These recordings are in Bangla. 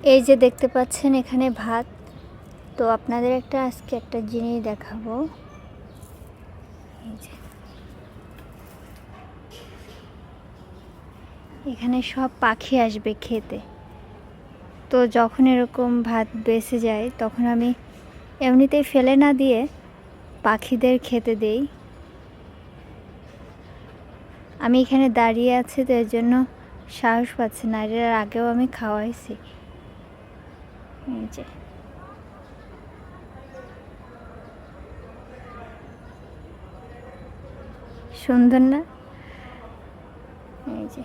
এই যে দেখতে পাচ্ছেন এখানে ভাত। তো আপনাদের একটা আজকে একটা জিনিস দেখাবো। এখানে সব পাখি আসবে খেতে। তো যখন এরকম ভাত বেঁচে যায়, তখন আমি এমনিতেই ফেলে না দিয়ে পাখিদের খেতে দেই। আমি এখানে দাঁড়িয়ে আছি, তো এর জন্য সাহস পাচ্ছি না। এর আগেও আমি খাওয়াইছি। এই যে। সুন্দর না? এই যে।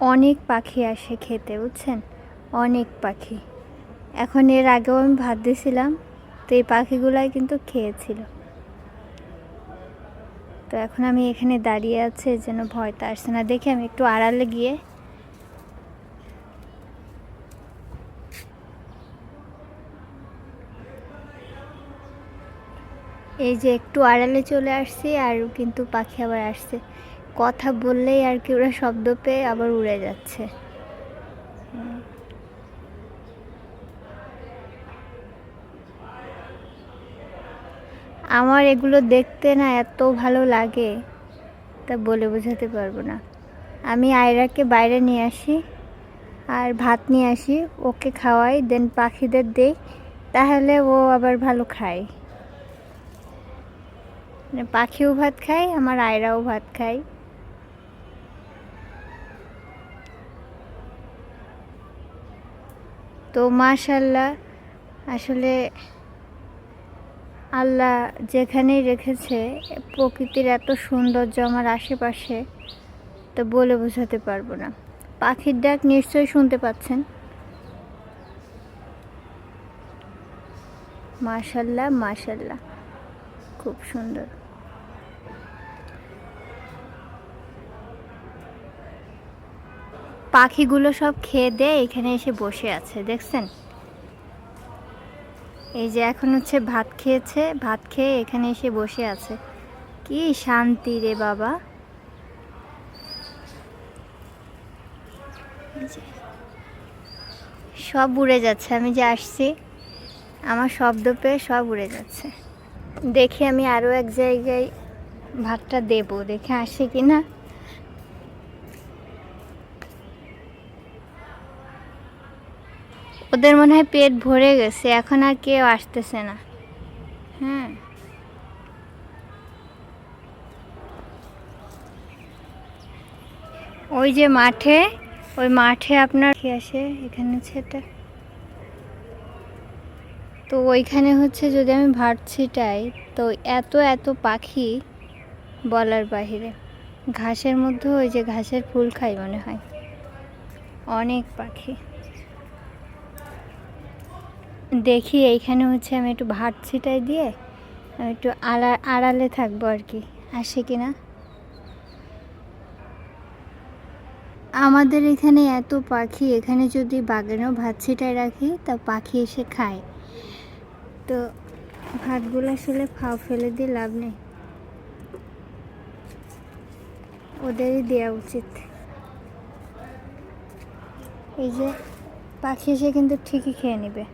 অনেক পাখি আসে খেতে, বুঝছেন? অনেক পাখি। এখন এর আগেও আমি ভাত দিয়েছিলাম, তো এই পাখিগুলাই কিন্তু খেয়েছিল। তো এখন আমি এখানে দাঁড়িয়ে আছি জন্য ভয়টা আসছে না। দেখে আমি একটু আড়ালে গিয়ে এই যে একটু আড়ালে চলে আসছি আর কিন্তু পাখি আবার আসছে। কথা বললেই আর কি ওরা শব্দ পেয়ে আবার উড়ে যাচ্ছে। আমার এগুলো দেখতে না এত ভালো লাগে, তা বলে বোঝাতে পারব না। আমি আয়রাকে বাইরে নিয়ে আসি আর ভাত নিয়ে আসি, ওকে খাওয়াই, দেন পাখিদের দেই, তাহলে ও আবার ভালো খায়। মানে পাখিও ভাত খায়, আমার আয়রাও ভাত খায়। তো মাশাল্লাহ, আসলে আল্লাহ যেখানেই রেখেছে, প্রকৃতির এত সৌন্দর্য আমার আশেপাশে, তো বলে বোঝাতে পারব না। পাখির ডাক নিশ্চয়ই শুনতে পাচ্ছেন। মাশাল্লাহ মাশাল্লাহ, খুব সুন্দর। পাখিগুলো সব খেয়ে দিয়ে এখানে এসে বসে আছে, দেখছেন? এই যে এখন হচ্ছে ভাত খেয়েছে, ভাত খেয়ে এখানে এসে বসে আছে। কি শান্তি রে বাবা। সব উড়ে যাচ্ছে, আমি যে আসছি, আমার শব্দ পেয়ে সব উড়ে যাচ্ছে। দেখি আমি আরও এক জায়গায় ভাতটা দেব, দেখে আসে কি না ওদের মনে হয় পেট ভরে গেছে, এখন আর কেউ আসতেছে না। হ্যাঁ। ওই যে মাঠে, ওই মাঠে আপনার কি আসে এখানে সেটা তো ওইখানে হচ্ছে যদি আমি ভাত ছিটাই, তো এত এত পাখি বলার বাহিরে। ঘাসের মধ্যে ওই যে ঘাসের ফুল খাই মনে হয়। অনেক পাখি। দেখি, এইখানে হচ্ছে আমি একটু ভাত ছিটাই দিয়ে একটু আড়া, আড়ালে থাকব আর কি। আসে কি না? আমাদের এখানে এত পাখি, এখানে যদি বাগানেও ভাত ছিটায় রাখি, তা পাখি এসে খায়। তো ভাতগুলো আসলে ফাও ফেলে দিয়ে লাভ নেই। ওদেরই দেওয়া উচিত। এই যে পাখি এসে কিন্তু ঠিকই খেয়ে নেবে।